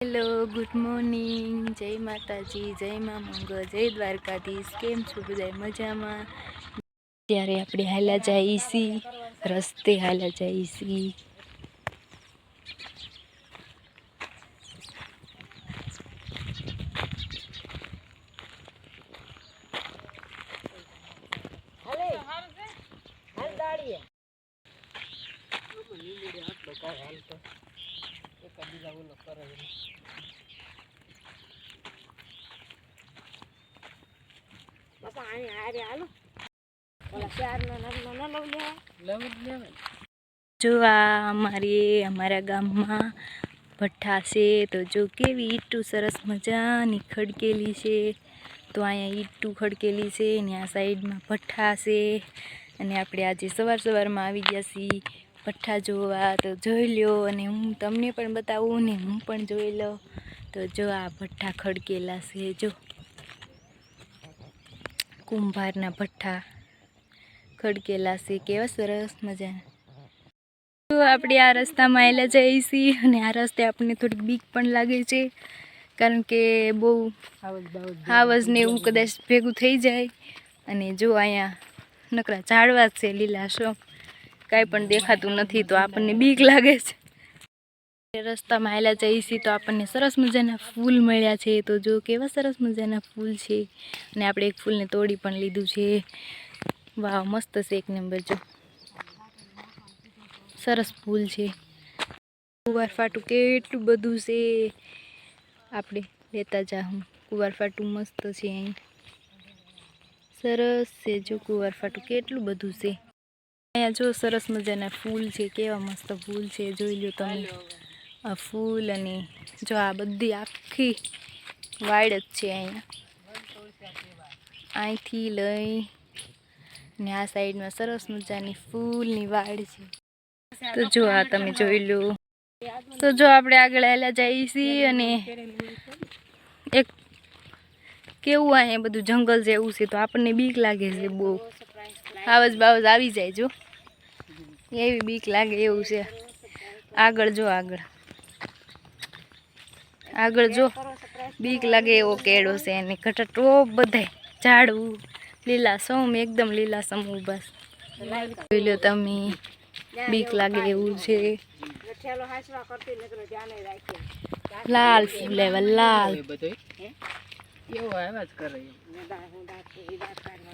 Hello good morning જય માતાજી, જય મા મંગ જય દ્વારકાધીશ. કેમ છો બધા મજામાં? ત્યારે આપણે હાલા જઈએ છીએ રસ્તે હાલા જઈએ બાપા હારે હાલો. ઓલા ચાર ના ન લવ લેવા. જો આ અમારી અમારા ગામમાં ભઠ્ઠા છે તો જો કેવી ઈટું સરસ મજાની ખડકેલી છે. તો અહીંયા ઈટું ખડકેલી છે ને આ સાઈડમાં ભઠ્ઠા છે. અને આપણે આજે સવાર સવારમાં આવી ગયા છીએ. ભઠ્ઠા જોવા તો જોઈ લ્યો અને હું તમને પણ બતાવું ને હું પણ જોઈ લઉં. તો જો આ ભઠ્ઠા ખડકેલા છે, જો. કુંભારના ભઠ્ઠા ખડકેલા છે, કેવા સરસ મજા તો આપણે આ રસ્તામાં આવેલા જઈએ છીએ અને આ રસ્તે આપણને થોડીક બીક પણ લાગે છે, કારણ કે બહુ હાવજ ને એવું કદાચ ભેગું થઈ જાય. અને જો અહીંયા નકરા ઝાડવા છે છે લીલાશમ કાંઈ પણ દેખાતું નથી તો આપણને બીક લાગે છે. રસ્તામાં આવેલા જઈએ છીએ તો આપણને સરસ મજાના ફૂલ મળ્યા છે. તો જો કેવા સરસ મજાના ફૂલ છે. અને આપણે એક ફૂલને તોડી પણ લીધું છે. વાવ, મસ્ત છે એક નંબર જો. સરસ ફૂલ છે. કુવાર ફાટું કેટલું બધું છે. આપણે લેતા જાઉં કુવાર ફાટું મસ્ત છે અહીં. સરસ છે જો કુવાર ફાટું કેટલું બધું છે. અહીંયા જો સરસ મજાના ફૂલ છે કેવા મસ્ત ફૂલ છે જોઈ લો તમે. આ ફૂલ અને જો આ બધી આખી વાડ જ છે અહીંયા. અહીંથી લઈ ને આ સાઈડમાં સરસ મજાની ફૂલની વાડ છે. તો જો આ તમે જોઈ લો. તો જો આપણે આગળ આવેલા જઈએ છીએ અને એક કેવું અહીંયા બધું જંગલ જેવું છે તો આપણને બીક લાગે છે બહુ. આવાજ બાવજ આવી જાય જો. એવી બીક લાગે એવું છે. આગળ જો આગળ. આગળ જો. બીક લાગે એવો કેળો છે એને. ઘટા ટોપ બધાય. ઝાડવું. લીલાસમ એકદમ લીલાસમ સમ છે. જોઈ લો તમે. બીક લાગે એવું છે. ઠેલો હાસવા કરતી નકર ધ્યાને રાખીએ લાલ ફૂલ એવા લાલ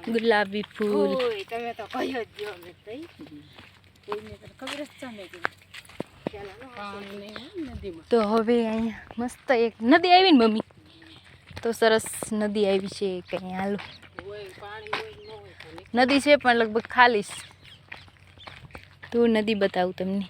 ગુલાબી ફૂલ. તમે તો જ તો હવે અહીંયા મસ્ત એક નદી આવી ને મમ્મી. તો સરસ નદી આવી છે કંઈ હાલો. નદી છે પણ લગભગ ખાલી તો નદી બતાવું તમને.